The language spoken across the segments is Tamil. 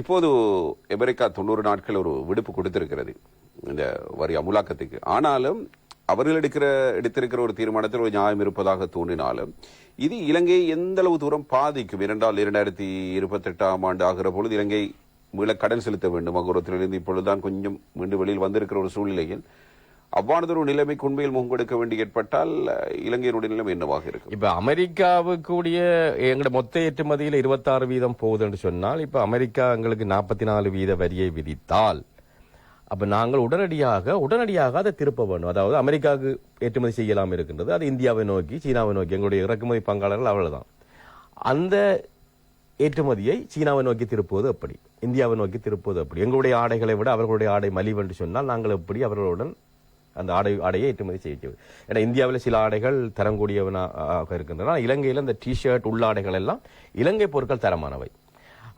இப்போது அமெரிக்கா தொண்ணூறு நாட்கள் ஒரு விடுப்பு கொடுத்திருக்கிறது. இந்த வரி அமுலாக்கத்துக்கு. ஆனாலும் அவர்கள் எடுக்கிற எடுத்திருக்கிற ஒரு தீர்மானத்தில் ஒரு நியாயம் இருப்பதாக தோன்றினாலும் இது இலங்கையை எந்த அளவு தூரம் பாதிக்கும்? இரண்டால் இரண்டாயிரத்தி இருபத்தி எட்டாம் ஆண்டு ஆகிற பொழுது இலங்கை மீள கடன் செலுத்த வேண்டும். அகுரத்திலிருந்து இப்பொழுதுதான் கொஞ்சம் மீண்டும் வெளியில் வந்திருக்கிற ஒரு சூழ்நிலையில் அவ்வானதொரு நிலைமைக்கு உண்மையில் முகம் கொடுக்க வேண்டி ஏற்பட்டால் இலங்கையினுடைய நிலைமை என்னவாக இருக்கும்? இப்ப அமெரிக்காவுக்குடைய எங்களோட மொத்த ஏற்றுமதியில் இருபத்தாறு வீதம் போகுதுன்னு சொன்னால் இப்ப அமெரிக்கா எங்களுக்கு நாற்பத்தி நாலு வீத வரியை விதித்தால் அப்ப நாங்கள் உடனடியாக உடனடியாக அதை திருப்ப வேண்டும். அதாவது அமெரிக்காவுக்கு ஏற்றுமதி செய்யலாம் இருக்கின்றது. அது இந்தியாவை நோக்கி சீனாவை நோக்கி எங்களுடைய இறக்குமதி பங்காளர்கள் அவ்வளவுதான். அந்த ஏற்றுமதியை சீனாவை நோக்கி திருப்புவது அப்படி இந்தியாவை நோக்கி திருப்புவது அப்படி எங்களுடைய ஆடைகளை விட அவர்களுடைய ஆடை மலிவு என்று சொன்னால் நாங்கள் எப்படி அவர்களுடன் அந்த ஆடை ஆடையை ஏற்றுமதி செய்ய ஏன்னா இந்தியாவில் சில ஆடைகள் தரங்கூடியவனாக இருக்கின்றன. இலங்கையில் இந்த டிஷர்ட் உள்ளாடைகள் எல்லாம் இலங்கை பொருட்கள் தரமானவை.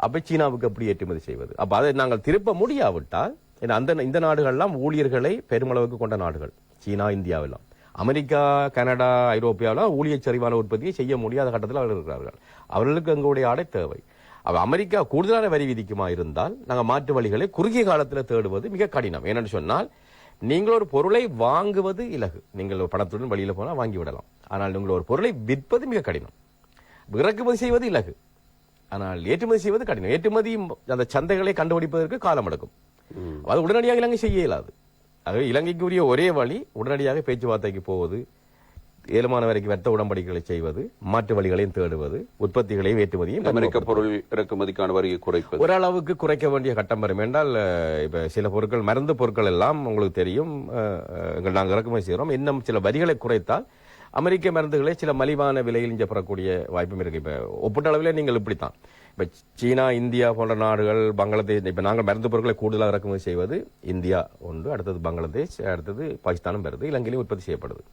அப்போ சீனாவுக்கு எப்படி ஏற்றுமதி செய்வது? அப்போ அதை நாங்கள் திருப்ப முடியாவிட்டால் ஏன்னா அந்த இந்த நாடுகள்லாம் ஊழியர்களை பெருமளவுக்கு கொண்ட நாடுகள். சீனா இந்தியாவெல்லாம் அமெரிக்கா கனடா ஐரோப்பியாவெல்லாம் ஊழியர் சரிவான உற்பத்தியை செய்ய முடியாத கட்டத்தில் அவர்கள் இருக்கிறார்கள். அவர்களுக்கு எங்களுடைய ஆடை தேவை. அப்ப அமெரிக்கா கூடுதலான வரி விதிக்குமா இருந்தால் நாங்கள் மாற்று வழிகளை குறுகிய காலத்தில் தேடுவது மிக கடினம். ஏனென்று சொன்னால் நீங்கள் ஒரு பொருளை வாங்குவது இலகு. நீங்கள் ஒரு பணத்துடன் வெளியில போனா வாங்கி விடலாம். ஆனால் நீங்கள் ஒரு பொருளை விற்பது மிக கடினம். இறக்குமதி செய்வது இலகு. ஆனால் ஏற்றுமதி செய்வது கடினம். ஏற்றுமதி அந்த சந்தைகளை கண்டுபிடிப்பதற்கு காலம் எடுக்கும் அது உடனடியாக இலங்கை செய்ய இயலாது. ஆகவே இலங்கைக்கு உரிய ஒரே வழி உடனடியாக பேச்சுவார்த்தைக்கு போவது ஏழுமான வரைக்கும் வர்த்த உடன்படிக்கைகளை செய்வது மாற்று வழிகளையும் தேடுவது உற்பத்திகளையும் ஏற்றுமதியும் அமெரிக்க பொருள் இறக்குமதிக்கான வரியை குறைப்பது. ஓரளவுக்கு குறைக்க வேண்டிய கட்டம் வரும். என்றால் இப்ப சில பொருட்கள் மருந்து பொருட்கள் எல்லாம் உங்களுக்கு தெரியும். நாங்கள் இறக்குமதி செய்கிறோம். இன்னும் சில வரிகளை குறைத்தால் அமெரிக்க மருந்துகளை சில மலிவான விலையில் இங்கே பெறக்கூடிய வாய்ப்பும் இருக்கு. இப்ப ஒப்பிட்ட அளவிலே நீங்கள் இப்படித்தான். இப்ப சீனா இந்தியா போன்ற நாடுகள் பங்களாதேஷ் இப்ப நாங்கள் மருந்து பொருட்களை கூடுதலாக இறக்குமதி செய்வது இந்தியா ஒன்று அடுத்தது பங்களாதேஷ் அடுத்தது பாகிஸ்தானும் வருது இலங்கையிலும் உற்பத்தி செய்யப்படுது.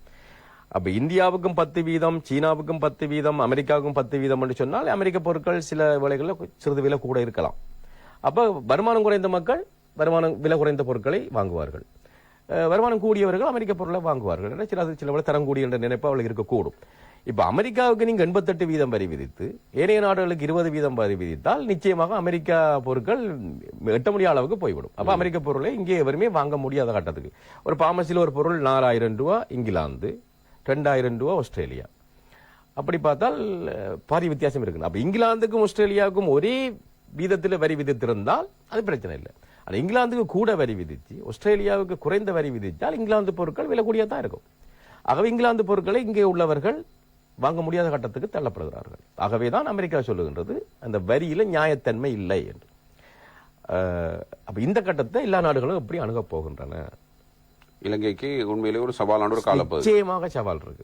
அப்ப இந்தியாவுக்கும் பத்து வீதம் சீனாவுக்கும் பத்து வீதம் அமெரிக்காவுக்கும் பத்து வீதம் என்று சொன்னால் அமெரிக்க பொருட்கள் சில வேளைகளில் சிறிது விலை கூட இருக்கலாம். அப்ப வருமானம் குறைந்த மக்கள் வருமானம் விலை குறைந்த பொருட்களை வாங்குவார்கள். வருமானம் கூடியவர்கள் அமெரிக்க பொருளை வாங்குவார்கள் சில சில வேளை தரம் கூடிய என்ற நினைப்பு அவளுக்கு இருக்கக்கூடும். இப்ப அமெரிக்காவுக்கு நீங்க எண்பத்தெட்டு வீதம் வரி விதித்து ஏனைய நாடுகளுக்கு இருபது வீதம் வரி விதித்தால் நிச்சயமாக அமெரிக்கா பொருட்கள் எட்ட முடியாத அளவுக்கு போய்விடும். அப்ப அமெரிக்க பொருளை இங்கே எவருமே வாங்க முடியாத கட்டத்துக்கு. ஒரு பாமசியில் ஒரு பொருள் நாலாயிரம் ரூபாய் இங்கிலாந்து ரெண்டாயிரம் ரூபா ஆஸ்திரேலியா. அப்படி பார்த்தால் பாரி பாதி வித்தியாசம் இருக்கு அப்ப இங்கிலாந்துக்கும் ஆஸ்திரேலியாவுக்கும் ஒரே வீதத்தில் வரி விதித்திருந்தால் அது பிரச்சனை இல்லை. ஆனால் இங்கிலாந்துக்கு கூட வரி விதித்து ஆஸ்திரேலியாவுக்கு குறைந்த வரி விதித்தால் இங்கிலாந்து பொருட்கள் விலை தான் இருக்கும். ஆகவே இங்கிலாந்து பொருட்களை இங்கே உள்ளவர்கள் வாங்க முடியாத கட்டத்துக்கு தள்ளப்படுகிறார்கள். ஆகவே தான் அமெரிக்கா சொல்லுகின்றது அந்த வரியில் நியாயத்தன்மை இல்லை என்று. அப்போ இந்த கட்டத்தை எல்லா நாடுகளும் எப்படி அணுகப் போகின்றன? இலங்கைக்கு உண்மையிலே ஒரு சவாலான ஒரு காலப்பகுதி. நிச்சயமாக சவால் இருக்கு